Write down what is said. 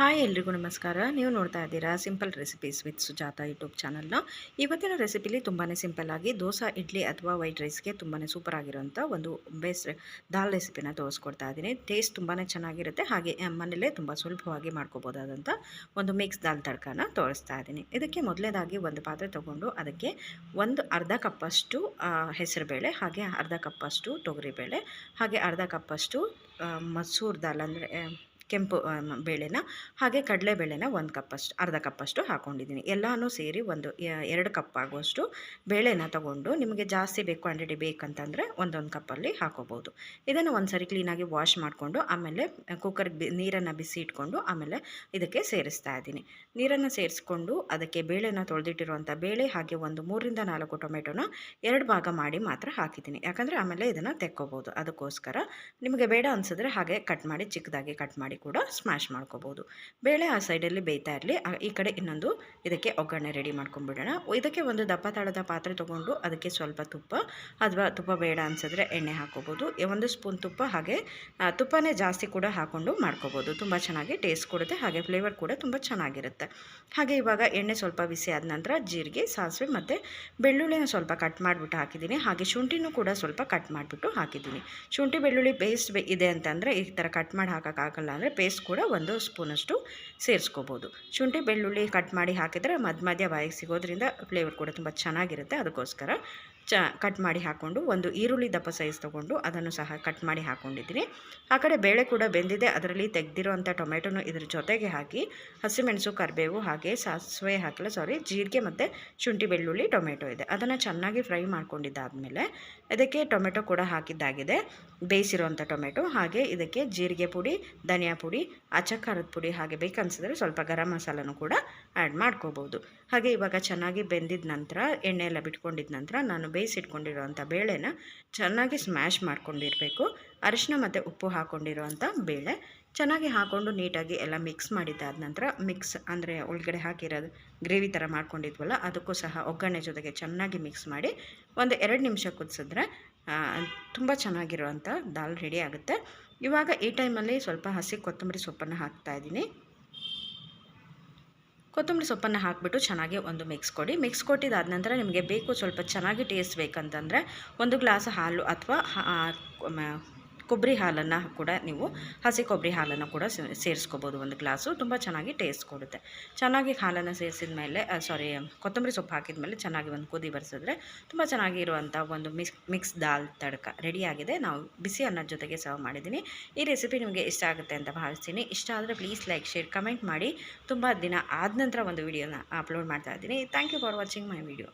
Hi ಎಲ್ರಿಗೂ ನಮಸ್ಕಾರ. ನೀವು ನೋಡ್ತಾ ಇದ್ದೀರಾ simple recipes with Sujata YouTube ಚಾನಲ್ನ. ಇವತ್ತಿನ ರೆಸಿಪಿಲಿ ತುಂಬಾ ಆಗಿ ದೋಸೆ, ಇಡ್ಲಿ ಅಥವಾ ವೈಟ್ ರೈಸ್ಗೆ ತುಂಬಾ ಸೂಪರ್ ಆಗಿರೋಂಥ ಒಂದು ಬೇಸ್ ದಾಲ್ ರೆಸಿಪಿನ ತೋರಿಸ್ಕೊಡ್ತಾ ಇದ್ದೀನಿ. ಟೇಸ್ಟ್ ತುಂಬಾ ಚೆನ್ನಾಗಿರುತ್ತೆ. ಹಾಗೆ ಮನೇಲೇ ತುಂಬ ಸುಲಭವಾಗಿ ಮಾಡ್ಕೋಬೋದಾದಂಥ ಒಂದು ಮಿಕ್ಸ್ ದಾಲ್ ತಡ್ಕನ ತೋರಿಸ್ತಾ ಇದ್ದೀನಿ. ಇದಕ್ಕೆ ಮೊದಲೇದಾಗಿ ಒಂದು ಪಾತ್ರೆ ತೊಗೊಂಡು ಅದಕ್ಕೆ ಒಂದು ಅರ್ಧ ಕಪ್ಪಷ್ಟು ಹೆಸರುಬೇಳೆ, ಹಾಗೆ ಅರ್ಧ ಕಪ್ಪಷ್ಟು ತೊಗರಿಬೇಳೆ, ಹಾಗೆ ಅರ್ಧ ಕಪ್ಪಷ್ಟು ಮಸೂರ್ ದಾಲ್ ಅಂದರೆ ಕೆಂಪು ಬೇಳೆನ, ಹಾಗೆ ಕಡಲೆಬೇಳೆನ ಒಂದು ಕಪ್ಪಷ್ಟು, ಅರ್ಧ ಕಪ್ಪಷ್ಟು ಹಾಕ್ಕೊಂಡಿದ್ದೀನಿ ಎಲ್ಲನೂ ಸೇರಿ ಒಂದು ಎರಡು ಕಪ್ ಆಗುವಷ್ಟು ಬೇಳೆನ ತಗೊಂಡು ನಿಮಗೆ ಜಾಸ್ತಿ ಬೇಕು ಕ್ವಾಂಟಿಟಿ ಬೇಕಂತಂದರೆ ಒಂದೊಂದು ಕಪ್ಪಲ್ಲಿ ಹಾಕೋಬೋದು. ಇದನ್ನು ಒಂದು ಸರಿ ಕ್ಲೀನಾಗಿ ವಾಶ್ ಮಾಡಿಕೊಂಡು ಆಮೇಲೆ ಕುಕ್ಕರ್ಗೆ ಬಿ, ನೀರನ್ನು ಬಿಸಿ ಇಟ್ಕೊಂಡು ಆಮೇಲೆ ಇದಕ್ಕೆ ಸೇರಿಸ್ತಾ ಇದ್ದೀನಿ. ನೀರನ್ನು ಸೇರಿಸ್ಕೊಂಡು ಅದಕ್ಕೆ ಬೇಳೆನ ತೊಳೆದಿಟ್ಟಿರುವಂಥ ಬೇಳೆ ಹಾಗೆ ಒಂದು ಮೂರಿಂದ ನಾಲ್ಕು ಟೊಮೆಟೊನ ಎರಡು ಭಾಗ ಮಾಡಿ ಮಾತ್ರ ಹಾಕಿದ್ದೀನಿ. ಯಾಕಂದರೆ ಆಮೇಲೆ ಇದನ್ನು ತೆಕ್ಕೋಬೋದು. ಅದಕ್ಕೋಸ್ಕರ ನಿಮಗೆ ಬೇಡ ಅನಿಸಿದ್ರೆ ಹಾಗೆ ಕಟ್ ಮಾಡಿ ಚಿಕ್ಕದಾಗಿ ಕಟ್ ಮಾಡಿ ಕೂಡ ಸ್ಮ್ಯಾಶ್ ಮಾಡ್ಕೋಬೋದು. ಬೇಳೆ ಆ ಸೈಡಲ್ಲಿ ಬೇಯ್ತಾ ಇರಲಿ. ಈ ಕಡೆ ಇನ್ನೊಂದು ಇದಕ್ಕೆ ಒಗ್ಗರಣೆ ರೆಡಿ ಮಾಡ್ಕೊಂಡ್ಬಿಡೋಣ. ಇದಕ್ಕೆ ಒಂದು ದಪ್ಪ ತಾಳದ ಪಾತ್ರೆ ತೊಗೊಂಡು ಅದಕ್ಕೆ ಸ್ವಲ್ಪ ತುಪ್ಪ ಅಥವಾ ತುಪ್ಪ ಬೇಡ ಅನಿಸಿದ್ರೆ ಎಣ್ಣೆ ಹಾಕೋಬೋದು. ಒಂದು ಸ್ಪೂನ್ ತುಪ್ಪ ಹಾಗೆ ತುಪ್ಪನೇ ಜಾಸ್ತಿ ಕೂಡ ಹಾಕ್ಕೊಂಡು ಮಾಡ್ಕೋಬೋದು. ತುಂಬ ಚೆನ್ನಾಗಿ ಟೇಸ್ಟ್ ಕೊಡುತ್ತೆ. ಹಾಗೆ ಫ್ಲೇವರ್ ಕೂಡ ತುಂಬ ಚೆನ್ನಾಗಿರುತ್ತೆ. ಹಾಗೆ ಇವಾಗ ಎಣ್ಣೆ ಸ್ವಲ್ಪ ಬಿಸಿ ಆದ ನಂತರ ಜೀರಿಗೆ, ಸಾಸಿವೆ ಮತ್ತು ಬೆಳ್ಳುಳ್ಳಿನ ಸ್ವಲ್ಪ ಕಟ್ ಮಾಡಿಬಿಟ್ಟು ಹಾಕಿದ್ದೀನಿ. ಹಾಗೆ ಶುಂಠಿನೂ ಕೂಡ ಸ್ವಲ್ಪ ಕಟ್ ಮಾಡಿಬಿಟ್ಟು ಹಾಕಿದ್ದೀನಿ. ಶುಂಠಿ, ಬೆಳ್ಳುಳ್ಳಿ ಪೇಸ್ಟ್ ಇದೆ ಅಂತಂದರೆ ಈ ಥರ ಕಟ್ ಮಾಡಿ ಹಾಕೋಕ್ಕಾಗಲ್ಲ ಅಂದರೆ ಪೇಸ್ಟ್ ಕೂಡ ಒಂದು ಸ್ಪೂನಷ್ಟು ಸೇರಿಸ್ಕೋಬೋದು. ಶುಂಠಿ, ಬೆಳ್ಳುಳ್ಳಿ ಕಟ್ ಮಾಡಿ ಹಾಕಿದರೆ ಮಧ್ಯ ಮಧ್ಯ ಬಾಯಿಗೆ ಸಿಗೋದ್ರಿಂದ ಫ್ಲೇವರ್ ಕೂಡ ತುಂಬ ಚೆನ್ನಾಗಿರುತ್ತೆ. ಅದಕ್ಕೋಸ್ಕರ ಚ, ಕಟ್ ಮಾಡಿ ಹಾಕ್ಕೊಂಡು ಒಂದು ಈರುಳ್ಳಿ ದಪ್ಪ ಸೈಜ್ ತೊಗೊಂಡು ಅದನ್ನು ಸಹ ಕಟ್ ಮಾಡಿ ಹಾಕ್ಕೊಂಡಿದ್ದೀನಿ ಆ ಕಡೆ ಬೇಳೆ ಕೂಡ ಬೆಂದಿದೆ. ಅದರಲ್ಲಿ ತೆಗೆದಿರೋ ಅಂಥ ಟೊಮೆಟೊನು ಇದ್ರ ಜೊತೆಗೆ ಹಾಕಿ, ಹಸಿಮೆಣಸು, ಕರಿಬೇವು ಹಾಗೆ ಸಾಸಿವೆ ಹಾಕಿಲ್ಲ ಸಾರಿ ಜೀರಿಗೆ ಮತ್ತು ಶುಂಠಿ ಬೆಳ್ಳುಳ್ಳಿ, ಟೊಮೆಟೊ ಇದೆ. ಅದನ್ನು ಚೆನ್ನಾಗಿ ಫ್ರೈ ಮಾಡ್ಕೊಂಡಿದ್ದಾದಮೇಲೆ ಇದಕ್ಕೆ ಟೊಮೆಟೊ ಕೂಡ ಹಾಕಿದ್ದಾಗಿದೆ. ಬೇಯಿಸಿರುವಂಥ ಟೊಮೆಟೊ ಹಾಗೆ ಇದಕ್ಕೆ ಜೀರಿಗೆ ಪುಡಿ, ಧನಿಯಾ ಪುಡಿ, ಅಚ್ಚ ಖಾರದ ಪುಡಿ ಹಾಗೆ ಬೇಕನ್ಸಿದ್ರೆ ಸ್ವಲ್ಪ ಗರಂ ಮಸಾಲನೂ ಕೂಡ ಆ್ಯಡ್ ಮಾಡ್ಕೋಬೋದು. ಹಾಗೆ ಇವಾಗ ಚೆನ್ನಾಗಿ ಬೆಂದಿದ ನಂತರ ಎಣ್ಣೆ ಎಲ್ಲ ಬಿಟ್ಕೊಂಡಿದ ನಂತರ ನಾನು ಬೇಯಿಸಿಟ್ಕೊಂಡಿರೋವಂಥ ಬೇಳೆನ ಚೆನ್ನಾಗಿ ಸ್ಮ್ಯಾಶ್ ಮಾಡ್ಕೊಂಡಿರಬೇಕು. ಅರಿಶಿನ ಮತ್ತು ಉಪ್ಪು ಹಾಕ್ಕೊಂಡಿರೋವಂಥ ಬೇಳೆ ಚೆನ್ನಾಗಿ ಹಾಕ್ಕೊಂಡು ನೀಟಾಗಿ ಎಲ್ಲ ಮಿಕ್ಸ್ ಮಾಡಿದ್ದಾದ ನಂತರ ಮಿಕ್ಸ್ ಅಂದರೆ ಒಳಗಡೆ ಹಾಕಿರೋದು ಗ್ರೇವಿ ಥರ ಮಾಡ್ಕೊಂಡಿದ್ವಲ್ಲ ಅದಕ್ಕೂ ಸಹ ಒಗ್ಗರಣೆ ಜೊತೆಗೆ ಚೆನ್ನಾಗಿ ಮಿಕ್ಸ್ ಮಾಡಿ ಒಂದು ಎರಡು ನಿಮಿಷ ಕುದಿಸಿದ್ರೆ ತುಂಬ ಚೆನ್ನಾಗಿರುವಂಥ ದಾಲ್ ರೆಡಿ ಆಗುತ್ತೆ. ಇವಾಗ ಈ ಟೈಮಲ್ಲಿ ಸ್ವಲ್ಪ ಹಸಿ ಕೊತ್ತಂಬರಿ ಸೊಪ್ಪನ್ನು ಹಾಕ್ತಾ ಇದ್ದೀನಿ. ಕೊತ್ತಂಬರಿ ಸೊಪ್ಪನ್ನು ಹಾಕಿಬಿಟ್ಟು ಚೆನ್ನಾಗಿ ಒಂದು ಮಿಕ್ಸ್ ಕೊಡಿ. ಮಿಕ್ಸ್ ಕೊಟ್ಟಿದ್ದಾದ ನಂತರ ನಿಮಗೆ ಬೇಕು ಸ್ವಲ್ಪ ಚೆನ್ನಾಗಿ ಟೇಸ್ಟ್ ಬೇಕಂತಂದರೆ ಒಂದು ಗ್ಲಾಸ್ ಹಾಲು ಅಥವಾ ಕೊಬ್ಬರಿ ಹಾಲನ್ನು ಕೂಡ ನೀವು, ಹಸಿ ಕೊಬ್ಬರಿ ಹಾಲನ್ನು ಕೂಡ ಸೇರಿಸ್ಕೋಬೋದು ಒಂದು ಗ್ಲಾಸು. ತುಂಬ ಚೆನ್ನಾಗಿ ಟೇಸ್ಟ್ ಕೊಡುತ್ತೆ. ಚೆನ್ನಾಗಿ ಹಾಲನ್ನು ಸೇರಿಸಿದ ಮೇಲೆ ಸಾರಿ ಕೊತ್ತಂಬರಿ ಸೊಪ್ಪು ಹಾಕಿದ ಮೇಲೆ ಚೆನ್ನಾಗಿ ಒಂದು ಕುದಿ ಬರೆಸಿದ್ರೆ ತುಂಬ ಚೆನ್ನಾಗಿರುವಂಥ ಒಂದು ಮಿಕ್ಸ್ ಮಿಕ್ಸ್ ದಾಲ್ ತಡಕ ರೆಡಿಯಾಗಿದೆ ನಾವು ಬಿಸಿ ಅನ್ನದ ಜೊತೆಗೆ ಸರ್ವ್ ಮಾಡಿದ್ದೀನಿ. ಈ ರೆಸಿಪಿ ನಿಮಗೆ ಇಷ್ಟ ಆಗುತ್ತೆ ಅಂತ ಭಾವಿಸ್ತೀನಿ. ಇಷ್ಟ ಆದರೆ ಪ್ಲೀಸ್ ಲೈಕ್ ಶೇರ್ ಕಮೆಂಟ್ ಮಾಡಿ. ತುಂಬ ದಿನ ಆದ ನಂತರ ಒಂದು ವಿಡಿಯೋನ ಅಪ್ಲೋಡ್ ಮಾಡ್ತಾ ಇದ್ದೀನಿ. Thank you for watching my video